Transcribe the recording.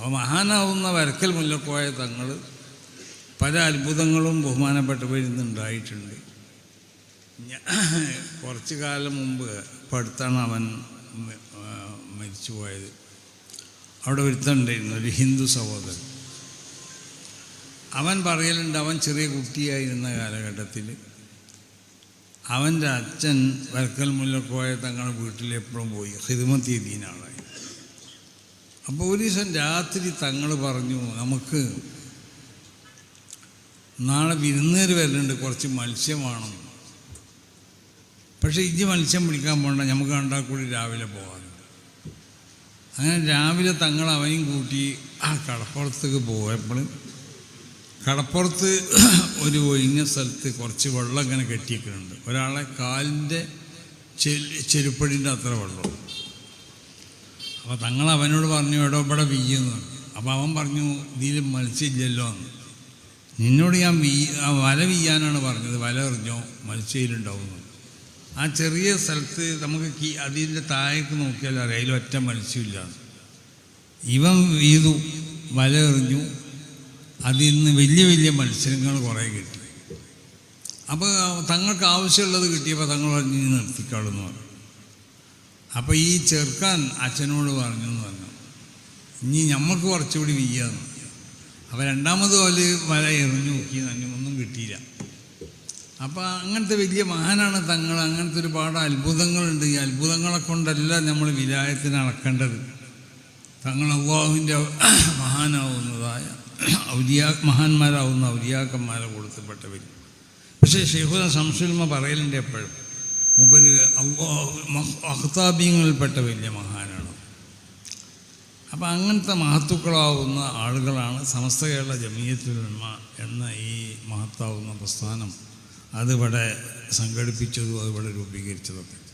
അപ്പോൾ മഹാനാവുന്ന വരക്കൽ മുല്ലക്കോയ തങ്ങൾ പല അത്ഭുതങ്ങളും ബഹുമാനപ്പെട്ടവരുന്നുണ്ടായിട്ടുണ്ട് കുറച്ചു കാലം മുമ്പ് ഇപ്പം അവൻ മരിച്ചുപോയത് മരിച്ചു പോയത്. അവിടെ ഒരുത്തണ്ടായിരുന്നു ഒരു ഹിന്ദു സഹോദരൻ. അവൻ പറയലുണ്ട് അവൻ ചെറിയ കുട്ടിയായിരുന്ന കാലഘട്ടത്തിൽ അവന്റെ അച്ഛൻ വരക്കൽ മുല്ലക്കോയ തങ്ങളുടെ വീട്ടിൽ എപ്പോഴും പോയി ആളായി അപ്പോൾ ഒരു ദിവസം രാത്രി തങ്ങൾ പറഞ്ഞു നമുക്ക് നാളെ വിരുന്നേര് വരുന്നുണ്ട് കുറച്ച് മത്സ്യം വേണം. പക്ഷേ ഇജ്ജ് മത്സ്യം പിടിക്കാൻ പോകണ്ട നമുക്ക് കണ്ടാൽ കൂടി രാവിലെ പോകാം അങ്ങനെ രാവിലെ തങ്ങൾ അവയും കൂട്ടി ആ കടപ്പുറത്തേക്ക് പോയപ്പോൾ കടപ്പുറത്ത് ഒരു ഒഴിഞ്ഞ സ്ഥലത്ത് കുറച്ച് വെള്ളം ഇങ്ങനെ കെട്ടിയിട്ടുണ്ട് ഒരാളെ കാലിന്റെ ചെരുപ്പടിന്റെ അത്ര വെള്ളം അപ്പോൾ തങ്ങൾ അവനോട് പറഞ്ഞു എടോ ഇവിടെ വീയെന്ന് പറഞ്ഞു. അപ്പോൾ അവൻ പറഞ്ഞു ഇതിൽ മത്സ്യമില്ലല്ലോ എന്ന്. നിന്നോട് ഞാൻ വീ ആ വല വീയാനാണ് പറഞ്ഞത്. വല എറിഞ്ഞോ? മത്സ്യയിലുണ്ടാവുന്നു ആ ചെറിയ സ്ഥലത്ത് നമുക്ക് കീ അതിന്റെ താഴേക്ക് നോക്കിയാൽ അറിയാം അതിൽ ഒറ്റ മത്സ്യമില്ല ഇവൻ വീതു വല എറിഞ്ഞു. അതിൽ നിന്ന് വലിയ വലിയ മത്സരങ്ങൾ കുറേ കിട്ടി. അപ്പോൾ തങ്ങൾക്ക് ആവശ്യമുള്ളത് കിട്ടിയപ്പോൾ തങ്ങൾ പറഞ്ഞ് "ഇനി നിർത്തിക്കാളെന്ന് പറഞ്ഞു. അപ്പോൾ ഈ ചെറുക്കാൻ അച്ഛനോട് പറഞ്ഞു എന്ന് പറഞ്ഞു. ഇനി ഞമ്മക്ക് കുറച്ചുകൂടി വീയാന്ന് അപ്പോൾ രണ്ടാമത് പോലെ വല എറിഞ്ഞു നോക്കി ഒന്നും കിട്ടിയില്ല. അപ്പോൾ അങ്ങനത്തെ വലിയ മഹാനാണ് തങ്ങൾ. അങ്ങനത്തെ ഒരുപാട് അത്ഭുതങ്ങളുണ്ട്. ഈ അത്ഭുതങ്ങളെ കൊണ്ടല്ല നമ്മൾ വിലായത്തിന് അളക്കേണ്ടത്. തങ്ങൾ അള്ളാഹുവിന്റെ മഹാനാവുന്നതായ ഔലിയാ മഹാന്മാരാവുന്ന ഔലിയാക്കന്മാരെ കൊടുത്തപ്പെട്ടവർ പക്ഷേ ഷെയ്ഖുന സംസുൽമ പറയലുണ്ട് എപ്പോഴും മുമ്പര് അള്ളാഹു അഹ്താബീങ്ങളിൽപ്പെട്ട വലിയ മഹാനാണ്. അപ്പം അങ്ങനത്തെ മഹത്തുക്കളാവുന്ന ആളുകളാണ് സമസ്ത കേരള ജമീയത്തുലമ എന്ന ഈ മഹത്താവുന്ന പ്രസ്ഥാനം. അതിവിടെ സംഘടിപ്പിച്ചതും അതിവിടെ രൂപീകരിച്ചതൊക്കെ.